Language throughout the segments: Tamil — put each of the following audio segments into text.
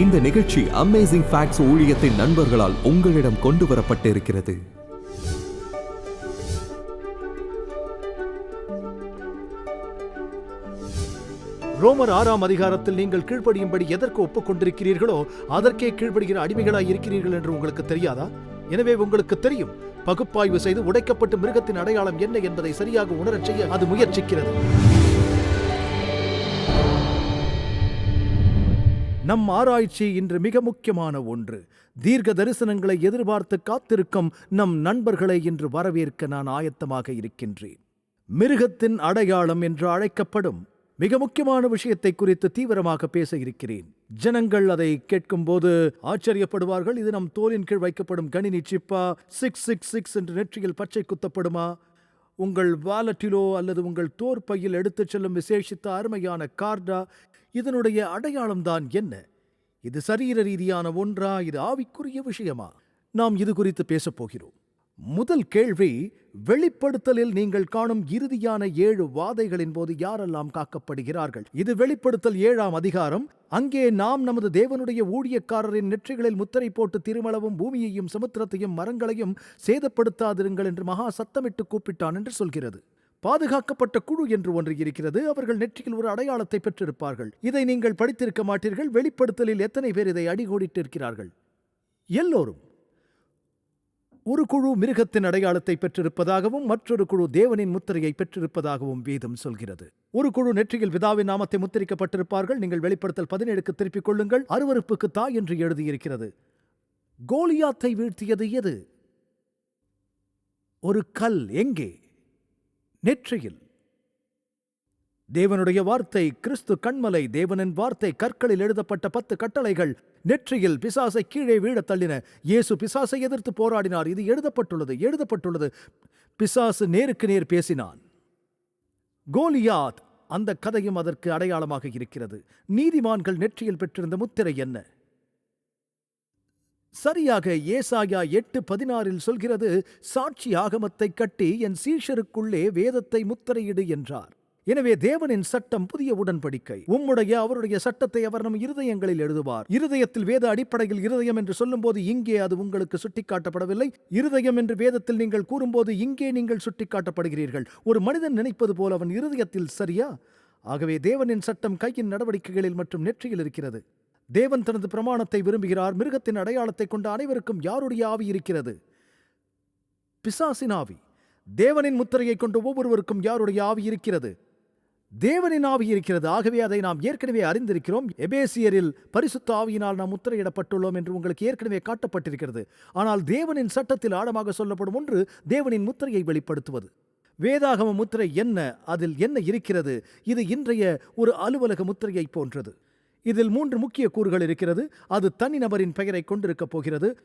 இந்த நிகழ்ச்சி அமேசிங் ஃபேக்ட்ஸ் ஊழியத்தின் நண்பர்களால் உங்களிடம் கொண்டு வரப்பட்டிருக்கிறது. ரோமர் ஆறாம் அதிகாரத்தில் நீங்கள் கீழ்ப்படியும்படி எதற்கு ஒப்புக்கொண்டிருக்கிறீர்களோ அதற்கே கீழ்ப்படுகிற அடிமைகளாய் இருக்கிறீர்கள் என்று உங்களுக்கு தெரியாதா? எனவே உங்களுக்கு தெரியும் பகுப்பாய்வு செய்து உடைக்கப்பட்ட மிருகத்தின் அடையாளம் என்ன என்பதை சரியாக உணரச் செய்ய அது முயற்சிக்கிறது. நம் ஆராய்ச்சி இன்று மிக முக்கியமான ஒன்று. தீர்க்க தரிசனங்களை எதிர்பார்த்து காத்திருக்கும் நம் நண்பர்களை இன்று வரவேற்க நான் ஆயத்தமாக இருக்கின்றேன். மிருகத்தின் அடையாளம் என்று அழைக்கப்படும் மிக முக்கியமான விஷயத்தை குறித்து தீவிரமாக பேச இருக்கிறேன். ஜனங்கள் அதை கேட்கும்போது ஆச்சரியப்படுவார்கள் இது நம் தோலின் கீழ் வைக்கப்படும் கணினி சிப்பா சிக்ஸ் சிக்ஸ் சிக்ஸ் என்று நெற்றியில் பச்சை குத்தப்படுமா? உங்கள் வாலட்டிலோ அல்லது உங்கள் தோற்பையில் எடுத்துச் செல்லும் விசேஷித்த அருமையான கார்டா இதனுடைய அடையாளம்தான் என்ன? இது சரீர ரீதியான ஒன்றா? இது ஆவிக்குரிய விஷயமா? நாம் இது குறித்து பேசப் போகிறோம். முதல் கேள்வி வெளிப்படுத்தலில் நீங்கள் காணும் இறுதியான ஏழு வாதைகளின் போது யாரெல்லாம் காக்கப்படுகிறார்கள்? இது வெளிப்படுத்தல் ஏழாம் அதிகாரம். அங்கே நாம் நமது தேவனுடைய ஊழியக்காரரின் நெற்றிகளில் முத்திரை போட்டு திருமளவும் பூமியையும் சமுத்திரத்தையும் மரங்களையும் சேதப்படுத்தாதிருங்கள் என்று மகா சத்தமிட்டு கூப்பிட்டான் என்று சொல்கிறது. பாதுகாக்கப்பட்ட குழு என்று ஒன்று இருக்கிறது. அவர்கள் நெற்றியில் ஒரு அடையாளத்தை பெற்றிருப்பார்கள். இதை நீங்கள் படித்திருக்க மாட்டீர்கள். வெளிப்படுத்தலில் எத்தனை பேர் இதை அடிகோடிட்டிருக்கிறார்கள்? எல்லோரும் ஒரு குழு மிருகத்தின் அடையாளத்தை பெற்றிருப்பதாகவும் மற்றொரு குழு தேவனின் முத்திரையை பெற்றிருப்பதாகவும் வேதம் சொல்கிறது. ஒரு குழு நெற்றியில் விதாவின் நாமத்தை முத்திரிக்கப்பட்டிருப்பார்கள். நீங்கள் வெளிப்படுத்தல் பதினேழுக்கு திருப்பிக் கொள்ளுங்கள். அருவருப்புக்கு தா என்று எழுதியிருக்கிறது. கோலியாத்தை வீழ்த்தியது எது? ஒரு கல். எங்கே? நெற்றியில். தேவனுடைய வார்த்தை கிறிஸ்து கண்மலை தேவனின் வார்த்தை கற்களில் எழுதப்பட்ட பத்து கட்டளைகள் நெற்றியில் பிசாசை கீழே வீழத் தள்ளின. இயேசு பிசாசை எதிர்த்து போராடினார். இது எழுதப்பட்டுள்ளது எழுதப்பட்டுள்ளது. பிசாசு நேருக்கு நேர் பேசினான். கோலியாத் அந்த கதையும் அதற்கு அடையாளமாக இருக்கிறது. நீதிமான்கள் நெற்றியில் பெற்றிருந்த முத்திரை என்ன? சரியாக ஏசாயா எட்டு பதினாறில் சொல்கிறது சாட்சி ஆகமத்தை கட்டி என் சீஷருக்குள்ளே வேதத்தை முத்திரையிடு என்றார். எனவே தேவனின் சட்டம் புதிய உடன்படிக்கை. உம்முடைய அவருடைய சட்டத்தை அவர் நம் இருதயங்களில் எழுதுவார். இருதயத்தில் வேத அடிப்படையில் இருதயம் என்று சொல்லும்போது இங்கே அது உங்களுக்கு சுட்டிக்காட்டப்படவில்லை. இருதயம் என்று வேதத்தில் நீங்கள் கூறும்போது இங்கே நீங்கள் சுட்டிக்காட்டப்படுகிறீர்கள். ஒரு மனிதன் நினைப்பது போல் அவன் இருதயத்தில் சரியா? ஆகவே தேவனின் சட்டம் கையின் நடவடிக்கைகளில் மற்றும் நெற்றியில் இருக்கிறது. தேவன் தனது பிரமாணத்தை விரும்புகிறார். மிருகத்தின் அடையாளத்தை கொண்ட அனைவருக்கும் யாருடைய ஆவி இருக்கிறது? பிசாசின் ஆவி. தேவனின் முத்திரையை கொண்ட ஒவ்வொருவருக்கும் யாருடைய ஆவி இருக்கிறது? தேவனின் ஆவி இருக்கிறது. ஆகவே அதை நாம் ஏற்கனவே அறிந்திருக்கிறோம். எபேசியரில் பரிசுத்த ஆவியினால் நாம் முத்திரையிடப்பட்டுள்ளோம் என்று உங்களுக்கு ஏற்கனவே காட்டப்பட்டிருக்கிறது. ஆனால் தேவனின் சட்டத்தில் ஆழமாக சொல்லப்படும் ஒன்று தேவனின் முத்திரையை வெளிப்படுத்துவது. வேதாகம முத்திரை என்ன? அதில் என்ன இருக்கிறது? இது இன்றைய ஒரு அலுவலக முத்திரையை போன்றது. இதில் மூன்று முக்கிய கூறுகள் இருக்கிறது. அது தனிநபரின் பெயரை கொண்டிருக்கப் போகிறது.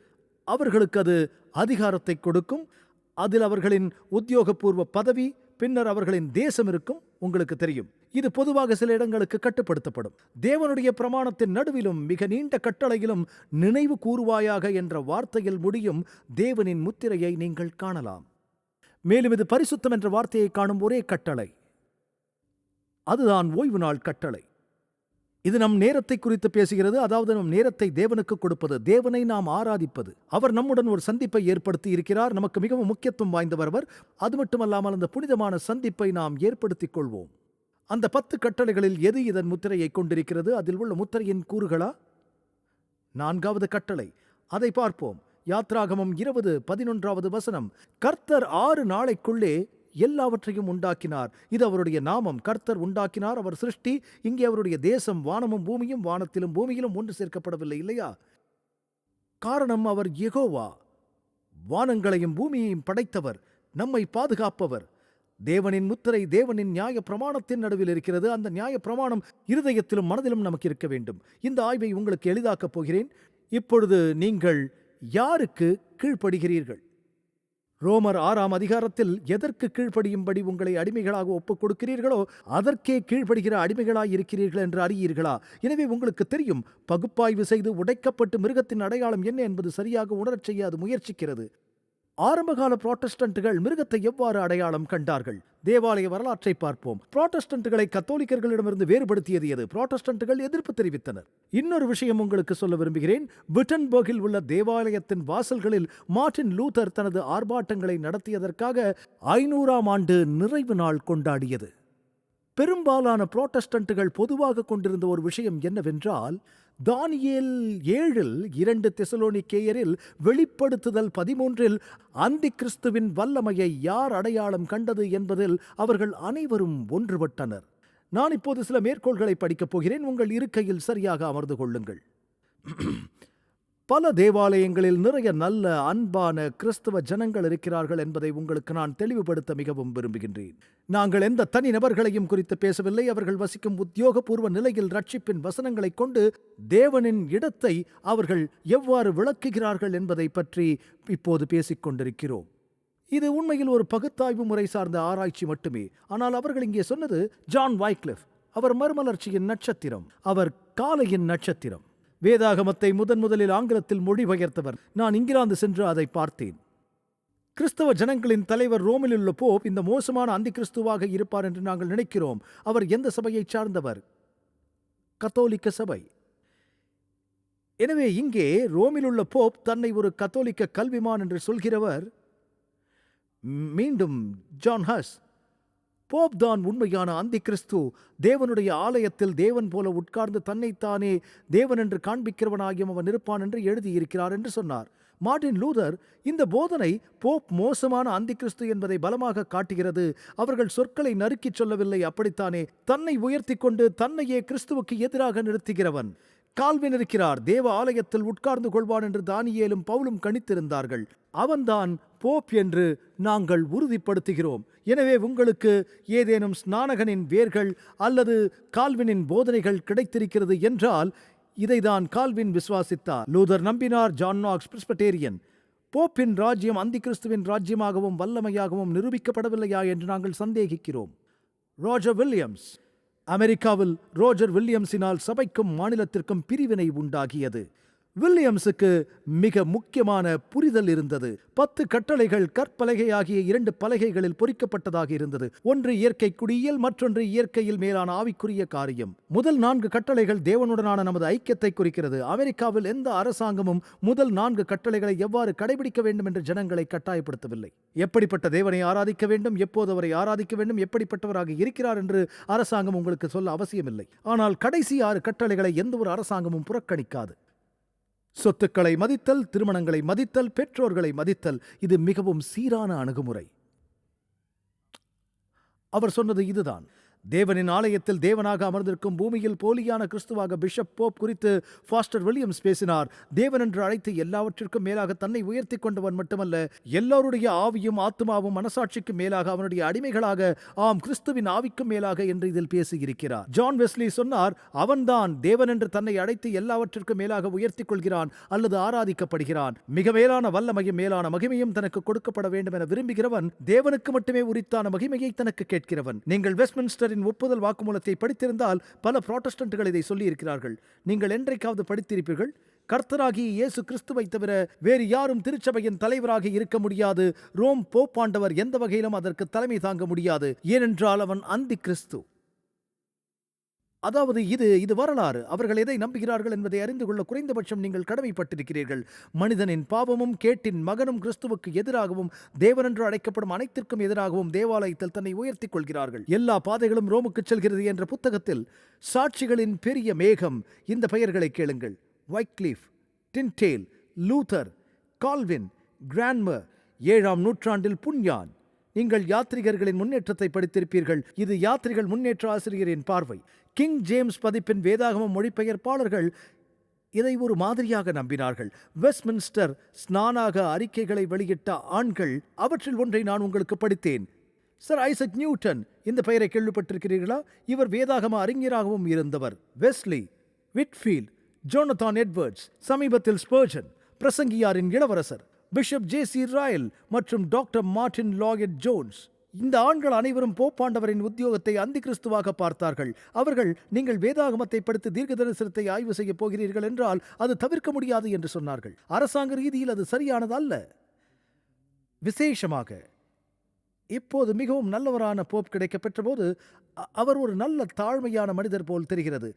அவர்களுக்கு அது அதிகாரத்தை கொடுக்கும். அதில் அவர்களின் உத்தியோகபூர்வ பதவி பின்னர் அவர்களின் தேசம் இருக்கும் உங்களுக்கு தெரியும். இது பொதுவாக சில இடங்களுக்கு கட்டுப்படுத்தப்படும். தேவனுடைய பிரமாணத்தின் நடுவிலும் மிக நீண்ட கட்டளையிலும் நினைவு கூறுவாயாக என்ற வார்த்தையில் முடியும் தேவனின் முத்திரையை நீங்கள் காணலாம். மேலும் இது பரிசுத்தம் என்ற வார்த்தையை காணும் ஒரே கட்டளை. அதுதான் ஓய்வு நாள் கட்டளை. இது நம் நேரத்தை குறித்து பேசுகிறது. அதாவது நம் நேரத்தை தேவனுக்கு கொடுப்பது. தேவனை நாம் ஆராதிப்பது. அவர் நம்முடன் ஒரு சந்திப்பை ஏற்படுத்தி இருக்கிறார். நமக்கு மிகவும் முக்கியத்துவம் வாய்ந்தவர் அவர். அது மட்டுமல்லாமல் அந்த புனிதமான சந்திப்பை நாம் ஏற்படுத்திக் கொள்வோம். அந்த பத்து கட்டளைகளில் எது இதன் முத்திரையை கொண்டிருக்கிறது? அதில் உள்ள முத்திரையின் கூறுகளா? நான்காவது கட்டளை. அதை பார்ப்போம். யாத்ராகமம் இருபது பதினொன்றாவது வசனம். கர்த்தர் ஆறு நாளைக்குள்ளே எல்லாவற்றையும் உண்டாக்கினார். இது அவருடைய நாமம். கர்த்தர் உண்டாக்கினார். அவர் சிருஷ்டி. இங்கே அவருடைய தேசம் வானமும் பூமியும் வானத்திலும் பூமியிலும் ஒன்று சேர்க்கப்படவில்லை இல்லையா? காரணம் அவர் எகோவா வானங்களையும் பூமியையும் படைத்தவர். நம்மை பாதுகாப்பவர். தேவனின் முத்திரை தேவனின் நியாய பிரமாணத்தின் நடுவில் இருக்கிறது. அந்த நியாய பிரமாணம் இருதயத்திலும் மனதிலும் நமக்கு இருக்க வேண்டும். இந்த ஆய்வை உங்களுக்கு எளிதாக்கப் போகிறேன். இப்பொழுது நீங்கள் யாருக்கு கீழ்ப்படுகிறீர்கள்? ரோமர் ஆறாம் அதிகாரத்தில் எதற்கு கீழ்ப்படியும்படி உங்களை அடிமைகளாக ஒப்புக் கொடுக்கிறீர்களோ அதற்கே கீழ்ப்படுகிற அடிமைகளாய் இருக்கிறீர்கள் என்று அறியீர்களா? எனவே உங்களுக்கு தெரியும் பகுப்பாய்வு செய்து உடைக்கப்பட்டு மிருகத்தின் அடையாளம் என்ன என்பது சரியாக உணரச் செய்ய அது முயற்சிக்கிறது. ஆரம்பகால புராட்டஸ்டன்ட்டுகள் மிருகத்தை எவ்வாறு அடையாளம் கண்டார்கள்? தேவாலய வரலாற்றை பார்ப்போம். புராட்டஸ்டன்ட்டுகளை கத்தோலிக்கர்களிடமிருந்து வேறுபடுத்தியது எது? புராட்டஸ்டன்ட்டுகள் எதிர்ப்பு தெரிவித்தனர். இன்னொரு விஷயம் உங்களுக்கு சொல்ல விரும்புகிறேன். விட்டன்பர்கில் உள்ள தேவாலயத்தின் வாசல்களில் மார்ட்டின் லூதர் தனது ஆர்ப்பாட்டங்களை நடத்தியதற்காக ஐநூறாம் ஆண்டு நிறைவு நாள் கொண்டாடியது. பெரும்பாலான புராட்டஸ்டன்ட்டுகள் பொதுவாக கொண்டிருந்த ஒரு விஷயம் என்னவென்றால் தானியல் ஏழில் இரண்டு தெசலோனிக்கேயரில் வெளிப்படுத்துதல் பதிமூன்றில் அந்தி கிறிஸ்துவின் வல்லமையை யார் அடையாளம் கண்டது என்பதில் அவர்கள் அனைவரும் ஒன்றுபட்டனர். நான் இப்போது சில மேற்கோள்களை படிக்கப் போகிறேன். உங்கள் இருக்கையில் சரியாக அமர்ந்து கொள்ளுங்கள். பல தேவாலயங்களில் நிறைய நல்ல அன்பான கிறிஸ்தவ ஜனங்கள் இருக்கிறார்கள் என்பதை உங்களுக்கு நான் தெளிவுபடுத்த மிகவும் விரும்புகின்றேன். நாங்கள் எந்த தனி நபர்களையும் குறித்து பேசவில்லை. அவர்கள் வசிக்கும் உத்தியோகபூர்வ நிலையில் ரட்சிப்பின் வசனங்களைக் கொண்டு தேவனின் இடத்தை அவர்கள் எவ்வாறு விளக்குகிறார்கள் என்பதை பற்றி இப்போது பேசிக் கொண்டிருக்கிறோம். இது உண்மையில் ஒரு பகுத்தாய்வு முறை சார்ந்த ஆராய்ச்சி மட்டுமே. ஆனால் அவர்கள் இங்கே சொன்னது ஜான் வைக்லிஃப் அவர் மறுமலர்ச்சியின் நட்சத்திரம் அவர் காலையின் நட்சத்திரம். வேதாகமத்தை முதன் முதலில் ஆங்கிலத்தில் மொழிபெயர்த்தவர் நான் இங்கிலாந்து சென்று அதை பார்த்தேன். கிறிஸ்தவ ஜனங்களின் தலைவர் ரோமில் உள்ள போப் இந்த மோசமான அந்தி கிறிஸ்துவாக இருப்பார் என்று நாங்கள் நினைக்கிறோம். அவர் எந்த சபையைச் சார்ந்தவர்? கத்தோலிக்க சபை. எனவே இங்கே ரோமில் உள்ள போப் தன்னை ஒரு கத்தோலிக்க கல்விமான் என்று சொல்கிறவர். மீண்டும் ஜான் ஹஸ். போப் தான் உண்மையான அந்தி கிறிஸ்து தேவனுடைய ஆலயத்தில் தேவன் போல உட்கார்ந்து தன்னைத்தானே தேவன் என்று காண்பிக்கிறவனாகியும் அவன் இருப்பான் என்று எழுதியிருக்கிறார் என்று சொன்னார். மார்ட்டின் லூதர் இந்த போதனை போப் மோசமான அந்தி கிறிஸ்து என்பதை பலமாக காட்டுகிறது. அவர்கள் சொற்களை நறுக்கிச் சொல்லவில்லை அப்படித்தானே? தன்னை உயர்த்தி கொண்டு தன்னையே கிறிஸ்துவுக்கு எதிராக நிறுத்துகிறவன். கால்வின் இருக்கிறார் தேவ ஆலயத்தில் உட்கார்ந்து கொள்வான் என்று தானியேலும் பவுலும் கணித்திருந்தார்கள். அவன்தான் போப் என்று நாங்கள் உறுதிப்படுத்துகிறோம். எனவே உங்களுக்கு ஏதேனும் ஸ்நானகனின் வேர்கள் அல்லது கால்வினின் போதனைகள் கிடைத்திருக்கிறது என்றால் இதைதான் கால்வின் விசுவாசித்தார். லூதர் நம்பினார் ஜான் நாக்ஸ் பிரிஸ்பட்டேரியன் போப்பின் ராஜ்யம் அந்தி கிறிஸ்துவின் ராஜ்யமாகவும் வல்லமையாகவும் நிரூபிக்கப்படவில்லையா? என்று நாங்கள் சந்தேகிக்கிறோம். ரோஜர் வில்லியம்ஸ் அமெரிக்காவில் ரோஜர் வில்லியம்ஸினால் சபைக்கும் மாநிலத்திற்கும் பிரிவினை உண்டாகியது. வில்லியம்ஸுக்கு மிக முக்கியமான புரிதல் இருந்தது. பத்து கட்டளைகள் கற்பலகை ஆகிய இரண்டு பலகைகளில் பொறிக்கப்பட்டதாக இருந்தது. ஒன்று இயற்கை குடியியல் மற்றொன்று இயற்கையில் மேலான ஆவிக்குரிய காரியம். முதல் நான்கு கட்டளைகள் தேவனுடனான நமது ஐக்கியத்தை குறிக்கிறது. அமெரிக்காவில் எந்த அரசாங்கமும் முதல் நான்கு கட்டளைகளை எவ்வாறு கடைபிடிக்க வேண்டும் என்று ஜனங்களை கட்டாயப்படுத்தவில்லை. எப்படிப்பட்ட தேவனை ஆராதிக்க வேண்டும் எப்போது அவரை ஆராதிக்க வேண்டும் எப்படிப்பட்டவராக இருக்கிறார் என்று அரசாங்கம் உங்களுக்கு சொல்ல அவசியமில்லை. ஆனால் கடைசி ஆறு கட்டளைகளை எந்த ஒரு அரசாங்கமும் புறக்கணிக்காது. சொத்துக்களை மதித்தல் திருமணங்களை மதித்தல் பெற்றோர்களை மதித்தல் இது மிகவும் சீரான அணுகுமுறை. அவர் சொன்னது இதுதான். தேவனின் ஆலயத்தில் தேவனாக அமர்ந்திருக்கும் பூமியில் போலியான கிறிஸ்துவாக பிஷப் போப் குறித்து ஃபாஸ்டர் வில்லியம்ஸ் பேசினார். தேவன் என்று அழைத்து எல்லாவற்றிற்கும் மேலாக தன்னை உயர்த்தி கொண்டவன் மட்டுமல்ல எல்லோருடைய ஆவியும் ஆத்மாவும் மனசாட்சிக்கு மேலாக அவனுடைய அடிமைகளாக ஆம் கிறிஸ்துவின் ஆவிக்கும் மேலாக என்று இதில் பேசியிருக்கிறார். ஜான் வெஸ்லி சொன்னார் அவன்தான் தேவன் என்று தன்னை அழைத்து எல்லாவற்றிற்கும் மேலாக உயர்த்திக் கொள்கிறான் அல்லது ஆராதிக்கப்படுகிறான். மிக மேலான வல்லமையும் மேலான மகிமையும் தனக்கு கொடுக்கப்பட வேண்டும் என விரும்புகிறவன் தேவனுக்கு மட்டுமே உரித்தான மகிமையை தனக்கு கேட்கிறவன். நீங்கள் வெஸ்ட்மின்ஸ்டர் சகோதரின் ஒப்புதல் வாக்குமூலத்தை படித்திருந்தால் பல புராட்டஸ்டன்ட்கள் இதை சொல்லியிருக்கிறார்கள். நீங்கள் என்றைக்காவது படித்திருப்பீர்கள்? கர்த்தராகிய இயேசு கிறிஸ்துவை தவிர வேறு யாரும் திருச்சபையின் தலைவராக இருக்க முடியாது. ரோம் போப்பாண்டவர் எந்த வகையிலும் அதற்கு தலைமை தாங்க முடியாது. ஏனென்றால் அவன் அந்தி கிறிஸ்து அதாவது இது இது வரலாறு. அவர்கள் எதை நம்புகிறார்கள் என்பதை அறிந்து கொள்ள குறைந்தபட்சம் நீங்கள் கடமைப்பட்டிருக்கிறீர்கள். மனிதனின் பாவமும் கேட்டின் மகனும் கிறிஸ்துவுக்கு எதிராகவும் தேவனென்று அழைக்கப்படும் அனைத்திற்கும் எதிராகவும் தேவாலயத்தில் தன்னை உயர்த்திக் கொள்கிறார்கள். எல்லா பாதைகளும் ரோமுக்கு செல்கிறது என்ற புத்தகத்தில் சாட்சிகளின் பெரிய மேகம் இந்த பெயர்களை கேளுங்கள். வைக்லீஃப் டின்டேல் லூதர் கால்வின் கிராண்ட்மர் ஏழாம் நூற்றாண்டில் புன்யான். நீங்கள் யாத்ரிகர்களின் முன்னேற்றத்தை படித்திருப்பீர்கள். இது யாத்ரிகள் முன்னேற்ற ஆசிரியரின் பார்வை. கிங் ஜேம்ஸ் பதிப்பின் வேதாகம மொழிபெயர்ப்பாளர்கள் இதை ஒரு மாதிரியாக நம்பினார்கள். வெஸ்ட்மின்ஸ்டர் ஸ்நானாக அறிக்கைகளை வெளியிட்ட ஆண்கள் அவற்றில் ஒன்றை நான் உங்களுக்கு படித்தேன். சர் ஐசக் நியூட்டன் இந்த பெயரை கேள்விப்பட்டிருக்கிறீர்களா? இவர் வேதாகம அறிஞராகவும் இருந்தவர். வெஸ்லி விட்ஃபீல்ட் ஜோனதான் எட்வர்ட்ஸ் சமீபத்தில் ஸ்பர்ஜன் பிரசங்கியாரின் இளவரசர் பிஷப் ஜே சி ராயல் மற்றும் டாக்டர் மார்டின் லாயட் ஜோன்ஸ். இந்த ஆண்கள் அனைவரும் போப்பாண்டவரின் உத்தியோகத்தை அந்தி கிறிஸ்துவாக பார்த்தார்கள். அவர்கள் நீங்கள் வேதாகமத்தை படித்து தீர்க்க தரிசனத்தை ஆய்வு செய்யப் போகிறீர்கள் என்றால் அது தவிர்க்க முடியாது என்று சொன்னார்கள். அரசாங்க ரீதியில் அது சரியானது அல்ல விசேஷமாக இப்போது மிகவும் நல்லவரான போப் கிடைக்கப் பெற்றபோது அ- அவர் ஒரு நல்ல தாழ்மையான மனிதர் போல் தெரிகிறது.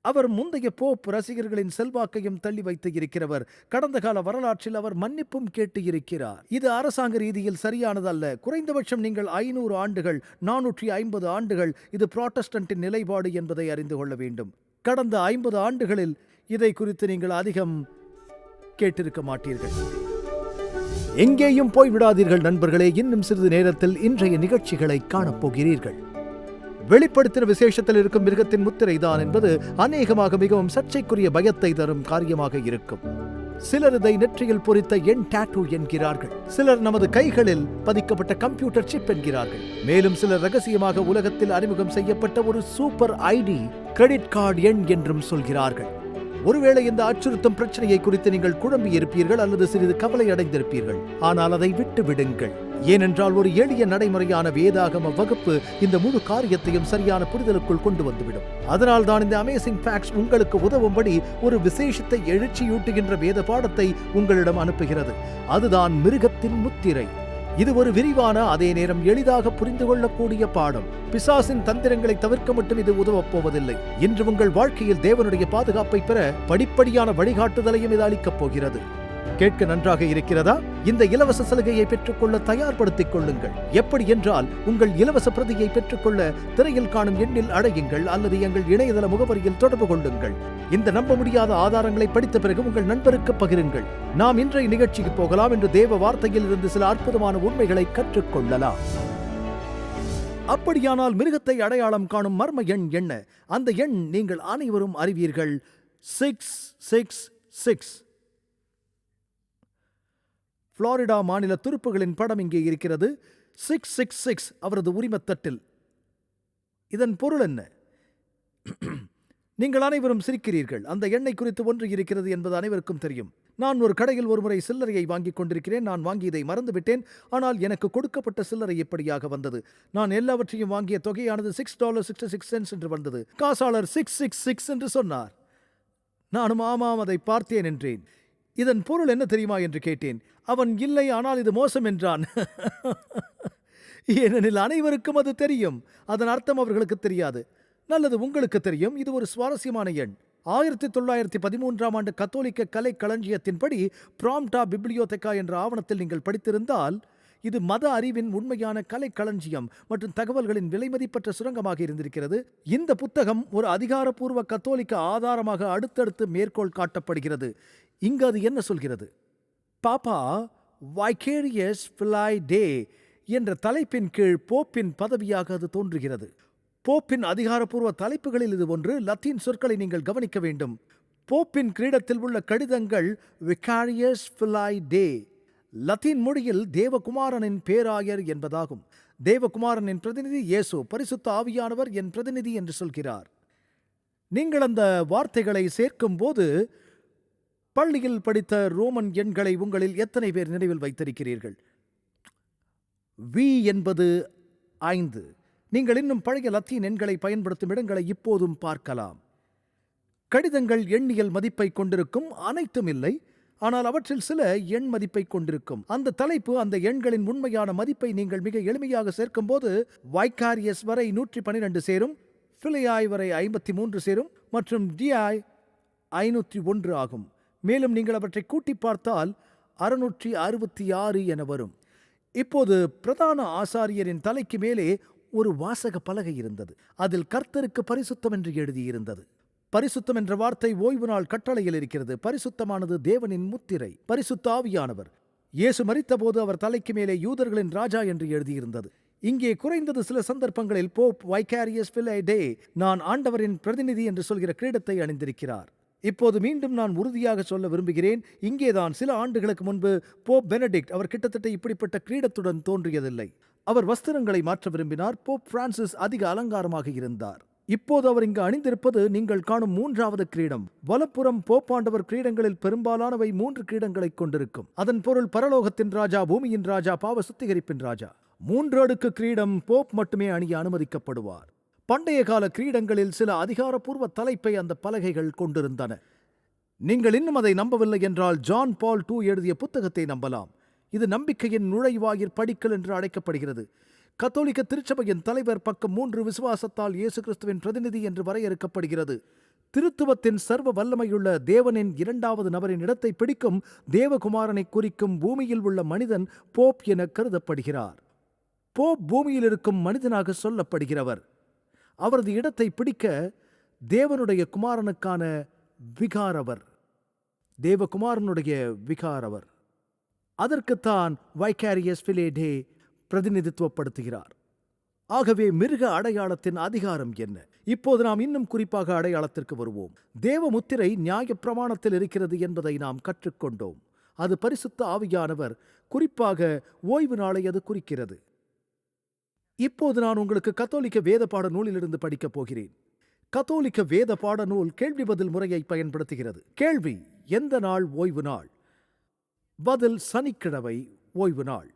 அவர் முந்தைய போப் ரசிகர்களின் செல்வாக்கையும் தள்ளி வைத்து இருக்கிறவர். கடந்த கால வரலாற்றில் அவர் மன்னிப்பும் கேட்டு இருக்கிறார். இது அரசாங்க ரீதியில் சரியானதல்ல. குறைந்தபட்சம் நீங்கள் ஐநூறு ஆண்டுகள் நானூற்றி ஐம்பது ஆண்டுகள் இது புராட்டஸ்டன்ட்டின் நிலைப்பாடு என்பதை அறிந்து கொள்ள வேண்டும். கடந்த ஐம்பது ஆண்டுகளில் இதை குறித்து நீங்கள் அதிகம் கேட்டிருக்க மாட்டீர்கள். எங்கேயும் போய்விடாதீர்கள் நண்பர்களே. இன்னும் சிறிது நேரத்தில் இன்றைய நிகழ்ச்சிகளை காணப்போகிறீர்கள். வெளிப்படுத்தின விசேஷத்தில் இருக்கும் மிருகத்தின் முத்திரைதான் என்பது அநேகமாக மிகவும் சர்ச்சைக்குரிய பயத்தை தரும் காரியமாக இருக்கும். சிலர் இதை நெற்றியில் பொறித்த எண் டாட்டூ என்கிறார்கள். சிலர் நமது கைகளில் பதிக்கப்பட்ட கம்ப்யூட்டர் சிப் என்கிறார்கள். மேலும் சிலர் ரகசியமாக உலகத்தில் அறிமுகம் செய்யப்பட்ட ஒரு சூப்பர் ஐடி கிரெடிட் கார்டு எண் என்றும் சொல்கிறார்கள். ஒருவேளை இந்த அச்சுறுத்தும் பிரச்சனையை குறித்து நீங்கள் குழம்பி இருப்பீர்கள் அல்லது சிறிது கவலை அடைந்திருப்பீர்கள். ஆனால் அதை விட்டு விடுங்கள் ஏனென்றால் ஒரு எளிய நடைமுறையான வேதாகம வகுப்பு இந்த முழு காரியத்தையும் சரியான புரிதலுக்குள் கொண்டு வந்துவிடும். அதனால் தான் இந்த அமேசிங் ஃபேக்ட்ஸ் உங்களுக்கு உதவும்படி ஒரு விசேஷத்தை எழுச்சியூட்டுகின்ற வேத பாடத்தை உங்களிடம் அனுப்புகிறது. அதுதான் மிருகத்தின் முத்திரை. இது ஒரு விரிவான அதே நேரம் எளிதாக புரிந்து கொள்ளக்கூடிய பாடம். பிசாசின் தந்திரங்களை தவிர்க்க மட்டும் இது உதவப் போவதில்லை. இன்று உங்கள் வாழ்க்கையில் தேவனுடைய பாதுகாப்பை பெற படிப்படியான வழிகாட்டுதலையும் இது அளிக்கப் போகிறது. கேட்க நன்றாக இருக்கிறதா? இந்த இலவச சலுகையை பெற்றுக்கொள்ள தயார்படுத்திக் கொள்ளுங்கள். எப்படி என்றால் உங்கள் இலவச பிரதியை பெற்றுக்கொள்ள திரையில் காணும் எண்ணில் அடையுங்கள் அல்லது எங்கள் இணையதள முகவரியில் தொடர்பு கொள்ளுங்கள். இந்த நம்ப முடியாத ஆதாரங்களை படித்த பிறகு உங்கள் நண்பருக்கு பகிருங்கள். நாம் இன்றைய நிகழ்ச்சிக்கு போகலாம் என்று தேவ வார்த்தையில் இருந்து சில அற்புதமான உண்மைகளை கற்றுக்கொள்ளலாம். அப்படியானால் மிருகத்தை அடையாளம் காணும் மர்ம எண் என்ன? அந்த எண் நீங்கள் அனைவரும் அறிவீர்கள். Six six six. புளோரிடா மாநில துருப்புகளின் படம் இங்கே இருக்கிறது. சிக்ஸ் சிக்ஸ் சிக்ஸ் அவரது உரிமத்தட்டில். இதன் பொருள் என்ன? நீங்கள் அனைவரும் சிரிக்கிறீர்கள். அந்த எண்ணெய் குறித்து ஒன்று இருக்கிறது என்பது அனைவருக்கும் தெரியும். நான் ஒரு கடையில் ஒருமுறை சில்லறையை வாங்கிக் கொண்டிருக்கிறேன். நான் வாங்கியதை மறந்துவிட்டேன். ஆனால் எனக்கு கொடுக்கப்பட்ட சில்லறை எப்படியாக வந்தது? நான் எல்லாவற்றையும் வாங்கிய தொகையானது six dollar sixty six cents என்று வந்தது. காசாளர் சிக்ஸ் சிக்ஸ் சிக்ஸ் என்று சொன்னார். நானும் ஆமாம் அதை பார்த்தேன் என்றேன். இதன் பொருள் என்ன தெரியுமா என்று கேட்டேன். அவன் இல்லை ஆனால் இது மோசம் என்றான். ஏனெனில் அனைவருக்கும் அது தெரியும். அதன் அர்த்தம் அவர்களுக்கு தெரியாது. நல்லது உங்களுக்கு தெரியும். இது ஒரு சுவாரஸ்யமான எண். ஆயிரத்தி தொள்ளாயிரத்தி பதிமூன்றாம் ஆண்டு கத்தோலிக்க கலை களஞ்சியத்தின்படி பிராம்டா பிப்ளியோதெக்கா என்ற ஆவணத்தில் நீங்கள் படித்திருந்தால் இது மத அறிவின் உண்மையான கலைக்களஞ்சியம் மற்றும் தகவல்களின் விலைமதிப்பற்ற சுரங்கமாக இருந்திருக்கிறது. இந்த புத்தகம் ஒரு அதிகாரப்பூர்வ கத்தோலிக்க ஆதாரமாக அடுத்தடுத்து மேற்கோள் காட்டப்படுகிறது. இங்கு அது என்ன சொல்கிறது? பாப்பா வைகேரியஸ் பிலாய் டே என்ற தலைப்பின் கீழ் போப்பின் பதவியாக அது தோன்றுகிறது. போப்பின் அதிகாரப்பூர்வ தலைப்புகளில் இது ஒன்று. லத்தீன் சொற்களை நீங்கள் கவனிக்க வேண்டும். போப்பின் கிரீடத்தில் உள்ள கடிதங்கள் விகாரியஸ் பிலாய் டே லத்தீன் மொழியில் தேவகுமாரனின் பேராயர் என்பதாகும். தேவகுமாரனின் பிரதிநிதி இயேசு பரிசுத்த ஆவியானவர் என் பிரதிநிதி என்று சொல்கிறார். நீங்கள் அந்த வார்த்தைகளை சேர்க்கும்போது பள்ளியில் படித்த ரோமன் எண்களை உங்களில் எத்தனை பேர் நினைவில் வைத்திருக்கிறீர்கள்? வி என்பது ஐந்து. நீங்கள் இன்னும் பழைய லத்தீன் எண்களை பயன்படுத்தும் இடங்களை இப்போதும் பார்க்கலாம். கடிதங்கள் எண்ணியல் மதிப்பை கொண்டிருக்கும் அனைத்தும் இல்லை. ஆனால் அவற்றில் சில எண் மதிப்பை கொண்டிருக்கும். அந்த தலைப்பு அந்த எண்களின் உண்மையான மதிப்பை நீங்கள் மிக எளிமையாக சேர்க்கும்போது வைகாரியஸ் வரை நூற்றி பன்னிரண்டு சேரும் பிலியாய் வரை ஐம்பத்தி மூன்று சேரும் மற்றும் டிஐ ஐநூற்றி ஒன்று ஆகும். மேலும் நீங்கள் அவற்றை கூட்டி பார்த்தால் அறுநூற்றி அறுபத்தி ஆறு என வரும். இப்போது பிரதான ஆசாரியரின் தலைக்கு மேலே ஒரு வாசக பலகை இருந்தது. அதில் கர்த்தருக்கு பரிசுத்தம் என்று எழுதியிருந்தது. பரிசுத்தம் என்ற வார்த்தை ஓய்வு நாள் கட்டளையில் இருக்கிறது. பரிசுத்தமானது தேவனின் முத்திரை. பரிசுத்த ஆவியானவர். இயேசு மரித்தபோது அவர் தலைக்கு மேலே யூதர்களின் ராஜா என்று எழுதியிருந்தது. இங்கே குறைந்தது சில சந்தர்ப்பங்களில் போப் வைகாரியஸ் டே நான் ஆண்டவரின் பிரதிநிதி என்று சொல்கிற கிரீடத்தை அணிந்திருக்கிறார். இப்போது மீண்டும் நான் உறுதியாக சொல்ல விரும்புகிறேன். இங்கேதான் சில ஆண்டுகளுக்கு முன்பு போப் பெனடிக்ட் அவர் கிட்டத்தட்ட இப்படிப்பட்ட கிரீடத்துடன் தோன்றியதில்லை. அவர் வஸ்திரங்களை மாற்ற விரும்பினார். போப் பிரான்சிஸ் அதிக அலங்காரமாக இருந்தார். இப்போது அவர் இங்கு அணிந்திருப்பது நீங்கள் காணும் மூன்றாவது கிரீடம். வலப்புறம் போப்பாண்டவர் கிரீடங்களில் பெரும்பாலானவை மூன்று கிரீடங்களை கொண்டிருக்கும். அதன் பொருள் பரலோகத்தின் ராஜா பூமியின் ராஜா பாவ சுத்திகரிப்பின் ராஜா. மூன்று அடுக்கு கிரீடம் போப் மட்டுமே அணிய அனுமதிக்கப்படுவார். பண்டைய கால கிரீடங்களில் சில அதிகாரப்பூர்வ தலைப்பை அந்த பலகைகள் கொண்டிருந்தன. நீங்கள் இன்னும் அதை நம்பவில்லை என்றால் ஜான் பால் டூ எழுதிய புத்தகத்தை நம்பலாம். இது நம்பிக்கையின் நுழைவாயிற் படிக்கல் என்று அழைக்கப்படுகிறது. கத்தோலிக்க திருச்சபையின் தலைவர் பக்கம் மூன்று விசுவாசத்தால் இயேசு கிறிஸ்துவின் பிரதிநிதி என்று வரையறுக்கப்படுகிறது. திருத்துவத்தின் சர்வ வல்லமையுள்ள தேவனின் இரண்டாவது நபரின் இடத்தை பிடிக்கும் தேவகுமாரனை குறிக்கும் பூமியில் உள்ள மனிதன் போப் என கருதப்படுகிறார். போப் பூமியில் இருக்கும் மனிதனாக சொல்லப்படுகிறவர். அவரது இடத்தை பிடிக்க தேவனுடைய குமாரனுக்கான விகாரவர். தேவகுமாரனுடைய விகாரவர். அதற்குத்தான் வைகாரியஸ் பிலேடே பிரதிநிதித்துவப்படுத்துகிறார். ஆகவே மிருக அடையாளத்தின் அதிகாரம் என்ன? இப்போது நாம் இன்னும் குறிப்பாக அடையாளத்திற்கு வருவோம். தேவ முத்திரை நியாயப் பிரமாணத்தில் இருக்கிறது என்பதை நாம் கற்றுக்கொண்டோம். அது பரிசுத்த ஆவியானவர் குறிப்பாக ஓய்வு நாளை அது குறிக்கிறது. இப்போது நான் உங்களுக்கு கத்தோலிக்க வேத பாட நூலிலிருந்து படிக்கப் போகிறேன். கத்தோலிக்க வேத பாட நூல் கேள்வி பதில் முறையை பயன்படுத்துகிறது. கேள்வி எந்த நாள் ஓய்வு நாள்? பதில் சனிக்கிழமை ஓய்வு நாள்.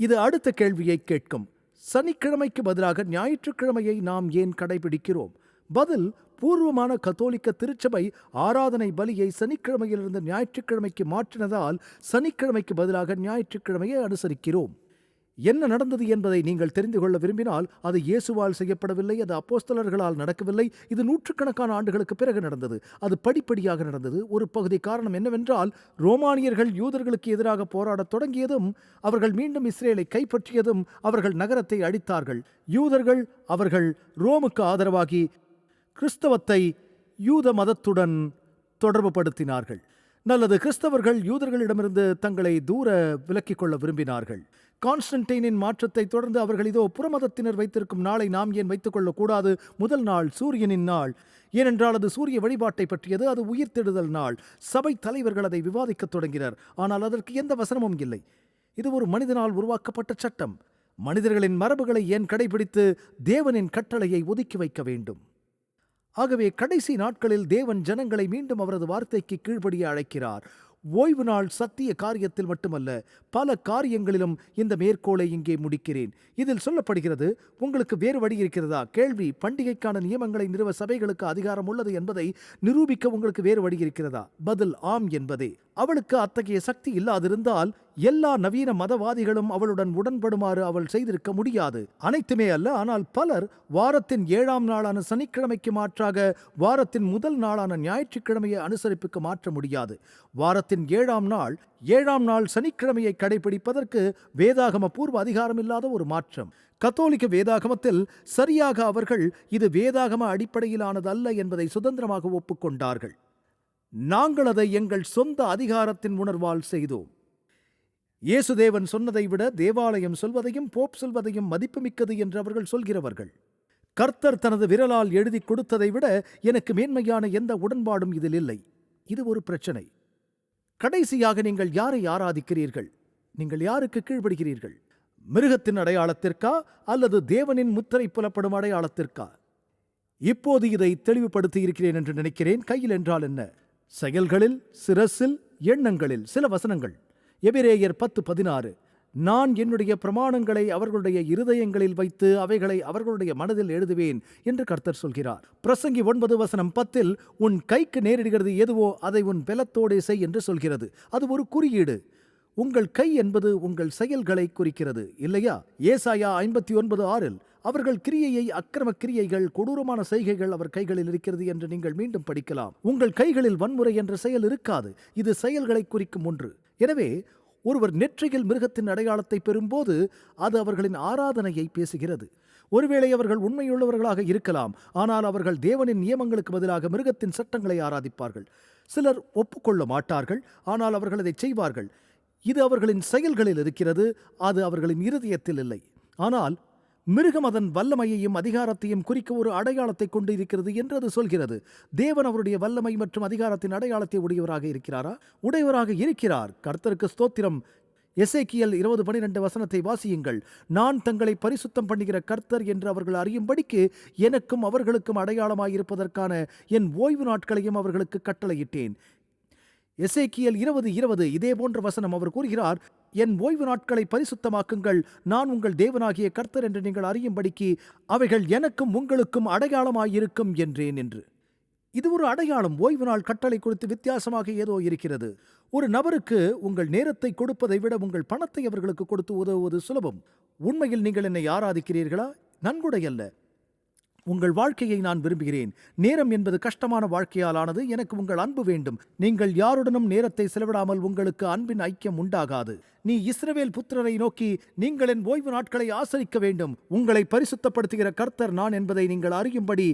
இது அடுத்த கேள்வியை கேட்கும். சனிக்கிழமைக்கு பதிலாக ஞாயிற்றுக்கிழமையை நாம் ஏன் கடைபிடிக்கிறோம்? பதில் பூர்வமான கத்தோலிக்க திருச்சபை ஆராதனை பலியை சனிக்கிழமையிலிருந்து ஞாயிற்றுக்கிழமைக்கு மாற்றினதால் சனிக்கிழமைக்கு பதிலாக ஞாயிற்றுக்கிழமையை அனுசரிக்கிறோம். என்ன நடந்தது என்பதை நீங்கள் தெரிந்து கொள்ள விரும்பினால் அது இயேசுவால் செய்யப்படவில்லை அது அப்போஸ்தலர்களால் நடக்கவில்லை. இது நூற்றுக்கணக்கான ஆண்டுகளுக்கு பிறகு நடந்தது. அது படிப்படியாக நடந்தது. ஒரு பகுதி காரணம் என்னவென்றால் ரோமானியர்கள் யூதர்களுக்கு எதிராக போராடத் தொடங்கியதும் அவர்கள் மீண்டும் இஸ்ரேலை கைப்பற்றியதும் அவர்கள் நகரத்தை அழித்தார்கள். யூதர்கள் அவர்கள் ரோமுக்கு ஆதரவாகி கிறிஸ்தவத்தை யூத மதத்துடன் தொடர்புபடுத்தினார்கள். நல்லது கிறிஸ்தவர்கள் யூதர்களிடமிருந்து தங்களை தூர விலக்கிக் கொள்ள விரும்பினார்கள். கான்ஸ்டன்டைனின் மாற்றத்தை தொடர்ந்து அவர்கள் இதோ புறமதத்தினர் வைத்திருக்கும் நாளை நாம் ஏன் வைத்துக் கொள்ளக்கூடாது? முதல் நாள் சூரியனின் நாள். ஏனென்றால் அது சூரிய வழிபாட்டை பற்றியது அது உயிர்த்தெடுதல் நாள். சபை தலைவர்கள் அதை விவாதிக்கத் தொடங்கினர். ஆனால் அதற்கு எந்த வசனமும் இல்லை. இது ஒரு மனிதனால் உருவாக்கப்பட்ட சட்டம். மனிதர்களின் மரபுகளை ஏன் கடைபிடித்து தேவனின் கட்டளையை ஒதுக்கி வைக்க வேண்டும்? ஆகவே கடைசி நாட்களில் தேவன் ஜனங்களை மீண்டும் அவரது வார்த்தைக்கு கீழ்படிய அழைக்கிறார். ஓய்வு நாள் சத்திய காரியத்தில் மட்டுமல்ல பல காரியங்களிலும் இந்த மேற்கோளை இங்கே முடிக்கிறேன். இதில் சொல்லப்படுகிறது உங்களுக்கு வேறு வழி இருக்கிறதா? கேள்வி பண்டிகைக்கான நியமங்களை நிறுவ சபைகளுக்கு அதிகாரம் உள்ளது என்பதை நிரூபிக்க உங்களுக்கு வேறு வழி இருக்கிறதா? பதில் ஆம் என்பதே. அவளுக்கு அத்தகைய சக்தி இல்லாதிருந்தால் எல்லா நவீன மதவாதிகளும் அவளுடன் உடன்படுமாறு அவள் செய்திருக்க முடியாது. அனைத்துமே அல்ல ஆனால் பலர் வாரத்தின் ஏழாம் நாளான சனிக்கிழமைக்கு மாற்றாக வாரத்தின் முதல் நாளான ஞாயிற்றுக்கிழமையை அனுசரிப்புக்கு மாற்ற முடியாது. வாரத்தின் ஏழாம் நாள் ஏழாம் நாள் சனிக்கிழமையை கடைபிடிப்பதற்கு வேதாகம பூர்வ அதிகாரம் இல்லாத ஒரு மாற்றம். கத்தோலிக்க வேதாகமத்தில் சரியாக அவர்கள் இது வேதாகம அடிப்படையிலானதல்ல என்பதை சுதந்திரமாக ஒப்புக்கொண்டார்கள். நாங்கள் அதை எங்கள் சொந்த அதிகாரத்தின் உணர்வால் செய்தோம். இயேசுதேவன் சொன்னதை விட தேவாலயம் சொல்வதையும் போப் சொல்வதையும் மதிப்புமிக்கது என்று அவர்கள் சொல்கிறவர்கள். கர்த்தர் தனது விரலால் எழுதி கொடுத்ததை விட எனக்கு மேன்மையான எந்த உடன்பாடும் இதில் இல்லை. இது ஒரு பிரச்சனை. கடைசியாக நீங்கள் யாரை ஆராதிக்கிறீர்கள்? நீங்கள் யாருக்கு கீழ்ப்படுகிறீர்கள்? மிருகத்தின் அடையாளத்திற்கா? அல்லது தேவனின் முத்திரை புலப்படும் அடையாளத்திற்கா? இப்போது இதை தெளிவுபடுத்தி இருக்கிறேன் என்று நினைக்கிறேன். கையில் என்றால் என்ன? செயல்களில் சிரசில் எண்ணங்களில் சில வசனங்கள். எபிரேயர் பத்து பதினாறு. நான் என்னுடைய பிரமாணங்களை அவர்களுடைய இருதயங்களில் வைத்து அவைகளை அவர்களுடைய மனதில் எழுதுவேன் என்று கர்த்தர் சொல்கிறார். பிரசங்கி ஒன்பது வசனம் பத்தில் உன் கைக்கு நேரிடுகிறது எதுவோ அதை உன் பெலத்தோடே செய் என்று சொல்கிறது. அது ஒரு குறியீடு. உங்கள் கை என்பது உங்கள் செயல்களை குறிக்கிறது இல்லையா? ஏசாயா ஐம்பத்தி ஒன்பது ஆறில் அவர்கள் கிரியையை அக்கிரம கிரியைகள் கொடூரமான செய்கைகள் அவர் கைகளில் இருக்கிறது என்று நீங்கள் மீண்டும் படிக்கலாம். உங்கள் கைகளில் வன்முறை என்ற செயல் இருக்காது. இது செயல்களை குறிக்கும் ஒன்று. எனவே ஒருவர் நெற்றியில் மிருகத்தின் அடையாளத்தை பெறும்போது அது அவர்களின் ஆராதனையை பேசுகிறது. ஒருவேளை அவர்கள் உண்மையுள்ளவர்களாக இருக்கலாம் ஆனால் அவர்கள் தேவனின் நியமங்களுக்கு பதிலாக மிருகத்தின் சட்டங்களை ஆராதிப்பார்கள். சிலர் ஒப்புக்கொள்ள மாட்டார்கள் ஆனால் அவர்கள் அதை செய்வார்கள். இது அவர்களின் செயல்களில் இருக்கிறது அது அவர்களின் இருதயத்தில் இல்லை. ஆனால் மிருகம் அதன் வல்லமையையும் அதிகாரத்தையும் குறிக்க ஒரு அடையாளத்தை கொண்டு இருக்கிறது என்று அது சொல்கிறது. தேவன் அவருடைய வல்லமை மற்றும் அதிகாரத்தின் அடையாளத்தை உடையவராக இருக்கிறாரா? உடையவராக இருக்கிறார். கர்த்தருக்கு ஸ்தோத்திரம். எசேக்கியல் இருபது பனிரெண்டு வசனத்தை வாசியுங்கள். நான் தங்களை பரிசுத்தம் பண்ணுகிற கர்த்தர் என்று அவர்கள் அறியும்படிக்கு எனக்கும் அவர்களுக்கும் அடையாளமாயிருப்பதற்கான என் ஓய்வு நாட்களையும் அவர்களுக்கு கட்டளையிட்டேன். எசேக்கியல் இருபது இருபது இதே போன்ற வசனம் அவர் கூறுகிறார். என் ஓய்வு நாட்களை பரிசுத்தமாக்குங்கள். நான் உங்கள் தேவனாகிய கர்த்தர் என்று நீங்கள் அறியும்படிக்கு அவைகள் எனக்கும் உங்களுக்கும் அடையாளமாயிருக்கும் என்றேன் என்று. இது ஒரு அடையாளம். ஓய்வு நாள் கட்டளை குறித்து வித்தியாசமாக ஏதோ இருக்கிறது. ஒரு நபருக்கு உங்கள் நேரத்தை கொடுப்பதை விட உங்கள் பணத்தை அவர்களுக்கு கொடுத்து உதவுவது சுலபம். உண்மையில் நீங்கள் என்னை ஆராதிக்கிறீர்களா? நன்கொடை அல்ல. உங்கள் வாழ்க்கையை நான் விரும்புகிறேன். நேரம் என்பது கஷ்டமான வாழ்க்கையால் ஆனது எனக்கு உங்கள் அன்பு வேண்டும். நீங்கள் யாருடனும் நேரத்தை செலவிடாமல் உங்களுக்கு அன்பின் ஐக்கியம் உண்டாகாது. நீ இஸ்ரவேல் புத்திரரை நோக்கி நீங்கள் என் ஓய்வு நாட்களை ஆசரிக்க வேண்டும். உங்களை பரிசுத்தப்படுத்துகிற கர்த்தர் நான் என்பதை நீங்கள் அறியும்படி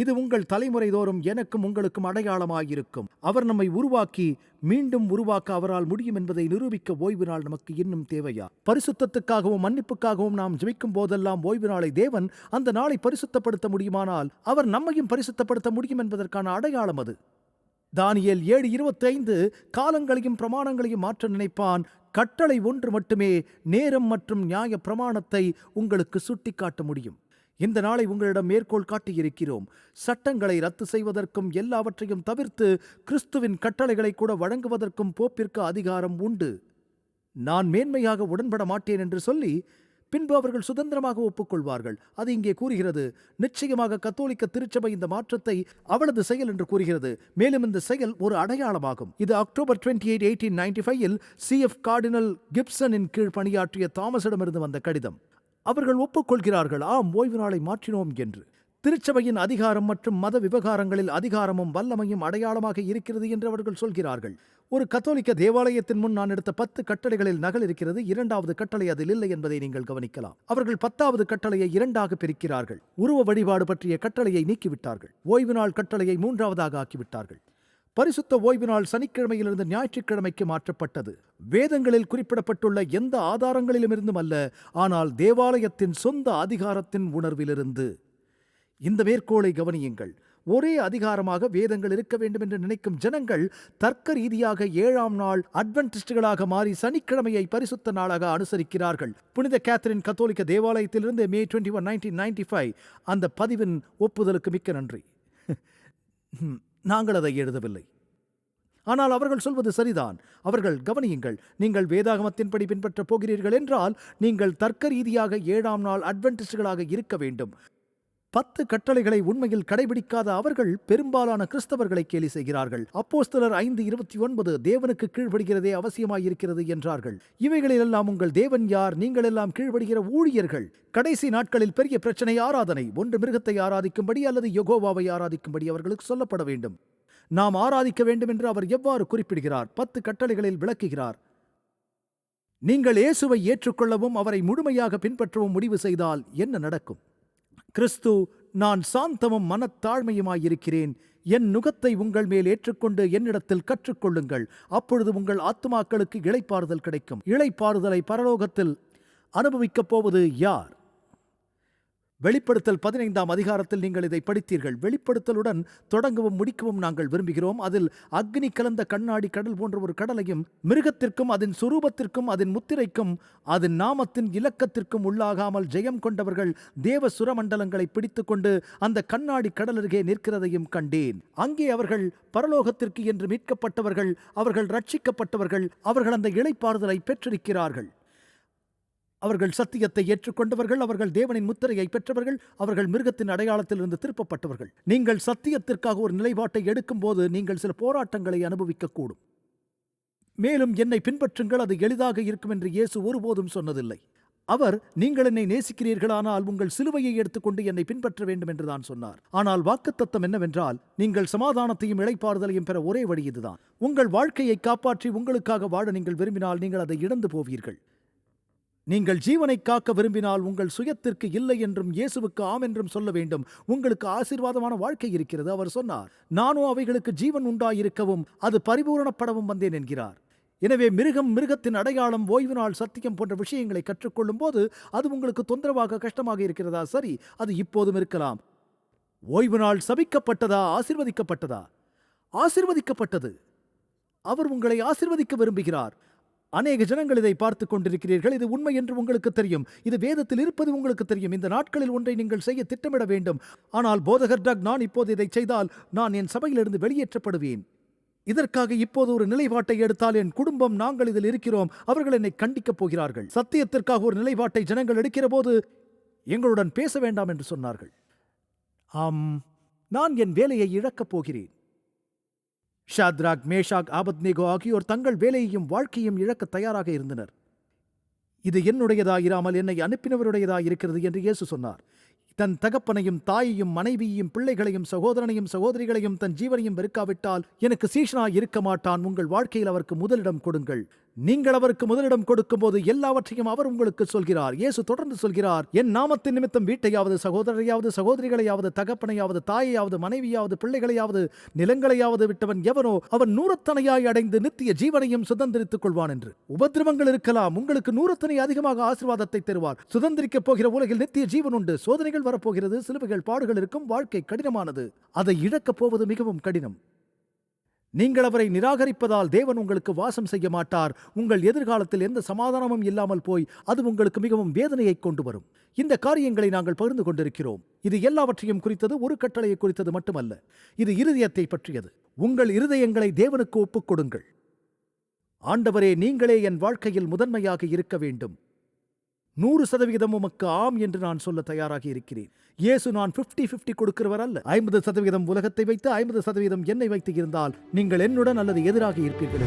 இது உங்கள் தலைமுறை தோறும் எனக்கும் உங்களுக்கும் அடையாளமாயிருக்கும். அவர் நம்மை உருவாக்கி மீண்டும் உருவாக்க அவரால் முடியும் என்பதை நிரூபிக்க ஓய்வு நாள் நமக்கு இன்னும் தேவையா? பரிசுத்தத்துக்காகவும் மன்னிப்புக்காகவும் நாம் ஜெபிக்கும் போதெல்லாம் ஓய்வு நாளை தேவன் அந்த நாளை பரிசுத்தப்படுத்த முடியுமானால் அவர் நம்மையும் பரிசுத்தப்படுத்த முடியும் என்பதற்கான அடையாளம் அது. தானியல் ஏழு இருபத்தைந்து காலங்களையும் பிரமாணங்களையும் மாற்ற நினைப்பான். கட்டளை ஒன்று மட்டுமே நேரம் மற்றும் நியாய பிரமாணத்தை உங்களுக்கு சுட்டிக்காட்ட முடியும். இந்த நாளை உங்களிடம் மேற்கோள் காட்டியிருக்கிறோம். சட்டங்களை ரத்து செய்வதற்கும் எல்லாவற்றையும் தவிர்த்து கிறிஸ்துவின் கட்டளைகளை கூட வழங்குவதற்கும் போப்பிற்கு அதிகாரம் உண்டு. நான் மேன்மையாக உடன்பட மாட்டேன் என்று சொல்லி பின்பு அவர்கள் சுதந்திரமாக ஒப்புக்கொள்வார்கள். அது இங்கே கூறுகிறது நிச்சயமாக கத்தோலிக்க திருச்சபை இந்த மாற்றத்தை அவளது செயல் என்று கூறுகிறது. மேலும் இந்த செயல் ஒரு அடையாளமாகும். இது October twenty eight eighteen ninety ஃபைவ்ல் C F cardinal கிப்சனின் கீழ் பணியாற்றிய தாமஸிடமிருந்து வந்த கடிதம். அவர்கள் ஒப்புக்கொள்கிறார்கள். ஆம் ஓய்வு நாளை மாற்றினோம் என்று. திருச்சபையின் அதிகாரம் மற்றும் மத விவகாரங்களில் அதிகாரமும் வல்லமையும் அடையாளமாக இருக்கிறது என்று அவர்கள் சொல்கிறார்கள். ஒரு கத்தோலிக்க தேவாலயத்தின் முன் நான் எடுத்த பத்து கட்டளைகளில் நகல் இருக்கிறது இரண்டாவது கட்டளை அதில் இல்லை என்பதை நீங்கள் கவனிக்கலாம். அவர்கள் பத்தாவது கட்டளையை இரண்டாக பிரிக்கிறார்கள். உருவ வழிபாடு பற்றிய கட்டளையை நீக்கிவிட்டார்கள். ஓய்வு நாள் கட்டளையை மூன்றாவதாக ஆக்கிவிட்டார்கள். பரிசுத்த ஓய்வு நாள் சனிக்கிழமையிலிருந்து ஞாயிற்றுக்கிழமைக்கு மாற்றப்பட்டது. வேதங்களில் குறிப்பிடப்பட்டுள்ள எந்த ஆதாரங்களிலுமிருந்தும் அல்ல ஆனால் தேவாலயத்தின் சொந்த அதிகாரத்தின் உணர்விலிருந்து. இந்த மேற்கோளை கவனியுங்கள். ஒரே அதிகாரமாக வேதங்கள் இருக்க வேண்டும் என்று நினைக்கும் ஜனங்கள் தர்க்க ரீதியாக ஏழாம் நாள் அட்வென்டிஸ்டுகளாக மாறி சனிக்கிழமையை பரிசுத்த நாளாக அனுசரிக்கிறார்கள். புனித கேத்தரின் கத்தோலிக்க தேவாலயத்திலிருந்து May twenty one nineteen ninety five அந்த பதிவின் ஒப்புதலுக்கு மிக்க நன்றி. நாங்கள் அதை எழுதவில்லை. ஆனால் அவர்கள் சொல்வது சரிதான். அவர்கள் கவனியுங்கள் நீங்கள் வேதாகமத்தின்படி பின்பற்றப் போகிறீர்கள் என்றால் நீங்கள் தர்க்க ரீதியாக ஏழாம் நாள் அட்வென்டிஸ்டுகளாக இருக்க வேண்டும். பத்து கட்டளைகளை உண்மையில் கடைபிடிக்காத அவர்கள் பெரும்பாலான கிறிஸ்தவர்களை கேலி செய்கிறார்கள். அப்போஸ்தலர் ஐந்து இருபத்தி ஒன்பது தேவனுக்கு கீழ்படுகிறதே அவசியமாயிருக்கிறது என்றார்கள். இவைகளிலெல்லாம் உங்கள் தேவன் யார்? நீங்கள் எல்லாம் கீழ்படுகிற ஊழியர்கள். கடைசி நாட்களில் பெரிய பிரச்சனை ஆராதனை. ஒன்று மிருகத்தை ஆராதிக்கும்படி அல்லது யகோவாவை ஆராதிக்கும்படி அவர்களுக்கு சொல்லப்பட வேண்டும். நாம் ஆராதிக்க வேண்டும் என்று அவர் எவ்வாறு குறிப்பிடுகிறார்? பத்து கட்டளைகளில் விளக்குகிறார். நீங்கள் இயேசுவை ஏற்றுக்கொள்ளவும் அவரை முழுமையாக பின்பற்றவும் முடிவு செய்தால் என்ன நடக்கும்? கிறிஸ்து நான் சாந்தமும் மனத்தாழ்மையுமாயிருக்கிறேன். என் நுகத்தை உங்கள் மேல் ஏற்றுக்கொண்டு என்னிடத்தில் கற்றுக்கொள்ளுங்கள். அப்பொழுது உங்கள் ஆத்துமாக்களுக்கு இளைப்பாறுதல் கிடைக்கும். இளைப்பாறுதலை பரலோகத்தில் அனுபவிக்கப் போவது யார்? வெளிப்படுத்தல் பதினைந்தாம் அதிகாரத்தில் நீங்கள் இதை படித்தீர்கள். வெளிப்படுத்தலுடன் தொடங்கவும் முடிக்கவும் நாங்கள் விரும்புகிறோம். அதில் அக்னி கலந்த கண்ணாடி கடல் போன்ற ஒரு கடலையும் மிருகத்திற்கும் அதன் சுரூபத்திற்கும் அதன் முத்திரைக்கும் அதன் நாமத்தின் இலக்கத்திற்கும் உள்ளாகாமல் ஜெயம் கொண்டவர்கள் தேவ சுரமண்டலங்களை பிடித்துக்கொண்டு அந்த கண்ணாடி கடல் அருகே நிற்கிறதையும் கண்டேன். அங்கே அவர்கள் பரலோகத்திற்கு என்று மீட்கப்பட்டவர்கள் அவர்கள் ரட்சிக்கப்பட்டவர்கள் அவர்கள் அந்த இழைப்பாறுதலை பெற்றிருக்கிறார்கள். அவர்கள் சத்தியத்தை ஏற்றுக்கொண்டவர்கள் அவர்கள் தேவனின் முத்திரையை பெற்றவர்கள் அவர்கள் மிருகத்தின் அடையாளத்திலிருந்து திருப்பப்பட்டவர்கள். நீங்கள் சத்தியத்திற்காக ஒரு நிலைப்பாட்டை எடுக்கும்போது நீங்கள் சில போராட்டங்களை அனுபவிக்கக்கூடும். மேலும் என்னை பின்பற்றுங்கள் அது எளிதாக இருக்கும் என்று இயேசு ஒருபோதும் சொன்னதில்லை. அவர் நீங்கள் என்னை நேசிக்கிறீர்களானால் உங்கள் சிலுவையை எடுத்துக்கொண்டு என்னை பின்பற்ற வேண்டும் என்று தான் சொன்னார். ஆனால் வாக்குத்தத்தம் என்னவென்றால் நீங்கள் சமாதானத்தையும் இழைப்பாறுதலையும் பெற ஒரே வழி இதுதான். உங்கள் வாழ்க்கையை காப்பாற்றி உங்களுக்காக வாழ நீங்கள் விரும்பினால் நீங்கள் அதை இழந்து போவீர்கள். நீங்கள் ஜீவனை காக்க விரும்பினால் உங்கள் சுயத்திற்கு இல்லை என்றும் இயேசுவுக்கு ஆம் என்றும் சொல்ல வேண்டும். உங்களுக்கு ஆசீர்வாதமான வாழ்க்கை இருக்கிறது அவர் சொன்னார். நானோ அவைகளுக்கு ஜீவன் உண்டாயிருக்கவும் அது பரிபூரணப்படவும் வந்தேன் என்கிறார். எனவே மிருகம் மிருகத்தின் அடையாளம் ஓய்வு நாள் சத்தியம் போன்ற விஷயங்களை கற்றுக்கொள்ளும் போது அது உங்களுக்கு தொந்தரவாக கஷ்டமாக இருக்கிறதா? சரி அது இப்போதும் இருக்கலாம். ஓய்வு நாள் சபிக்கப்பட்டதா? ஆசிர்வதிக்கப்பட்டதா? ஆசிர்வதிக்கப்பட்டது. அவர் உங்களை ஆசிர்வதிக்க விரும்புகிறார். அநேக ஜனங்கள் இதை பார்த்து கொண்டிருக்கிறீர்கள். இது உண்மை என்று உங்களுக்கு தெரியும். இது வேதத்தில் இருப்பது உங்களுக்கு தெரியும். இந்த நாட்களில் ஒன்றை நீங்கள் செய்ய திட்டமிட வேண்டும். ஆனால் போதகர் டக் நான் இப்போது இதை செய்தால் நான் என் சபையிலிருந்து வெளியேற்றப்படுவேன். இதற்காக இப்போது ஒரு நிலைப்பாட்டை எடுத்தால் என் குடும்பம் நாங்கள் இதில் இருக்கிறோம். அவர்கள் என்னை கண்டிக்கப் போகிறார்கள். சத்தியத்திற்காக ஒரு நிலைப்பாட்டை ஜனங்கள் எடுக்கிற போது எங்களுடன் பேச வேண்டாம் என்று சொன்னார்கள். ஆம் நான் என் வேலையை இழக்கப் போகிறேன். ஷாத்ராக் மேஷாக் ஆபத்னேகோ ஆகியோர் தங்கள் வேலையையும் வாழ்க்கையும் இழக்க தயாராக இருந்தனர். இது என்னுடையதாயிராமல் என்னை அனுப்பினவருடையதா இருக்கிறது என்று இயேசு சொன்னார். தன் தகப்பனையும் தாயையும் மனைவியையும் பிள்ளைகளையும் சகோதரனையும் சகோதரிகளையும் தன் ஜீவனையும் வெறுக்காவிட்டால் எனக்கு சீஷனாய் இருக்க மாட்டான். உங்கள் வாழ்க்கையில் அவருக்கு முதலிடம் கொடுங்கள். நீங்கள் அவருக்கு முதலிடம் கொடுக்கும்போது எல்லாவற்றையும் அவர் உங்களுக்கு சொல்கிறார். இயேசு தொடர்ந்து சொல்கிறார் என் நாமத்தின் நிமித்தம் வீட்டையாவது சகோதரரையாவது சகோதரிகளையாவது தகப்பனையாவது தாயையாவது மனைவியாவது பிள்ளைகளையாவது நிலங்களையாவது விட்டவன் எவனோ அவன் நூறத்தனையாய் அடைந்து நித்திய ஜீவனையும் சுதந்திரித்துக் கொள்வான் என்று. உபதிரவங்கள் இருக்கலாம் உங்களுக்கு நூறத்தனை அதிகமாக ஆசீர்வாதத்தை தருவார். சுதந்திரிக்கப் போகிற உலகில் நித்திய ஜீவன் உண்டு. சோதனைகள் வரப்போகிறது சிலுவைகள் பாடுகள் இருக்கும் வாழ்க்கை கடினமானது. அதை இழக்கப் போவது மிகவும் கடினம். நீங்கள் அவரை நிராகரிப்பதால் தேவன் உங்களுக்கு வாசம் செய்ய மாட்டார். உங்கள் எதிர்காலத்தில் எந்த சமாதானமும் இல்லாமல் போய் அது உங்களுக்கு மிகவும் வேதனையை கொண்டு வரும். இந்த காரியங்களை நாங்கள் பகிர்ந்து கொண்டிருக்கிறோம். இது எல்லாவற்றையும் குறித்தது ஒரு கட்டளையை குறித்தது மட்டுமல்ல. இது இருதயத்தை பற்றியது. உங்கள் இருதயங்களை தேவனுக்கு ஒப்புக் கொடுங்கள். ஆண்டவரே நீங்களே என் வாழ்க்கையில் முதன்மையாக இருக்க வேண்டும். நூறு சதவிகிதம் உமக்கு ஆம் என்று நான் சொல்ல தயாராக இருக்கிறேன். இயேசு நான் 50 50 கொடுக்கிறவர் அல்ல. ஐம்பது சதவீதம் உலகத்தை வைத்து ஐம்பது சதவீதம் என்னை வைத்து இருந்தால் நீங்கள் என்னுடன் அல்லது எதிராக இருப்பீர்கள்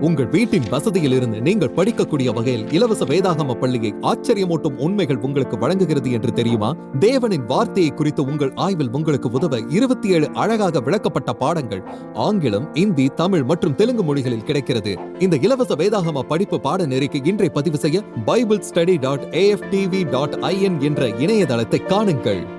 உங்கள் வீட்டின் வசதியில் இருந்து நீங்கள் படிக்கக்கூடிய வகையில் இலவச வேதாகம பள்ளியை ஆச்சரியமூட்டும் உண்மைகள் உங்களுக்கு வழங்குகிறது என்று தெரியுமா? தேவனின் வார்த்தையை குறித்து உங்கள் ஆய்வில் உங்களுக்கு உதவ இருபத்தி ஏழு அழகாக விளக்கப்பட்ட பாடங்கள் ஆங்கிலம் இந்தி தமிழ் மற்றும் தெலுங்கு மொழிகளில் கிடைக்கிறது. இந்த இலவச வேதாகம படிப்பு பாடநெறிக்கு இன்றை பதிவு செய்ய Bible study dot AFTV dot IN என்ற இணையதளத்தை காணுங்கள்.